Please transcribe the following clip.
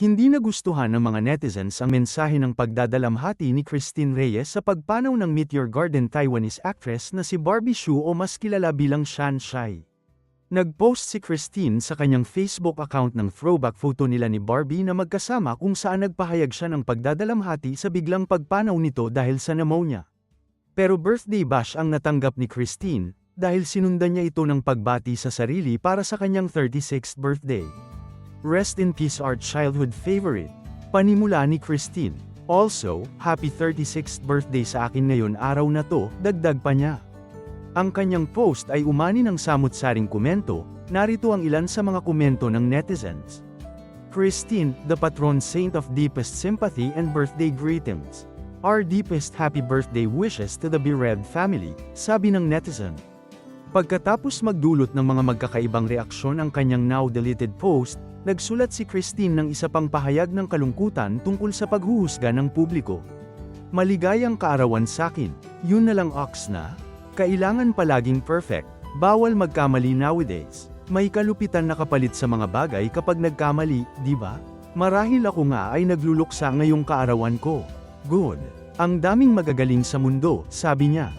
Hindi nagustuhan ng mga netizens ang mensahe ng pagdadalamhati ni Christine Reyes sa pagpanaw ng Meet Your Garden Taiwanese actress na si Barbie Hsu o mas kilala bilang Shan Shai. Nag-post si Christine sa kanyang Facebook account ng throwback photo nila ni Barbie na magkasama kung saan nagpahayag siya ng pagdadalamhati sa biglang pagpanaw nito dahil sa pneumonia. Pero birthday bash ang natanggap ni Christine, dahil sinundan niya ito ng pagbati sa sarili para sa kanyang 36th birthday. Rest in peace our childhood favorite. Panimula ni Christine. Also, happy 36th birthday sa akin ngayon araw na to, dagdag pa niya. Ang kanyang post ay umani ng samut-saring komento, narito ang ilan sa mga komento ng netizens. Christine, the patron saint of deepest sympathy and birthday greetings. Our deepest happy birthday wishes to the bereaved family, sabi ng netizen. Pagkatapos magdulot ng mga magkakaibang reaksyon ang kanyang now-deleted post, nagsulat si Christine ng isa pang pahayag ng kalungkutan tungkol sa paghuhusga ng publiko. Maligayang kaarawan sakin, yun na lang ox na. Kailangan palaging perfect, bawal magkamali nowadays. May kalupitan na kapalit sa mga bagay kapag nagkamali, di ba? Marahil ako nga ay nagluluksa ngayong kaarawan ko. Good. Ang daming magagaling sa mundo, sabi niya.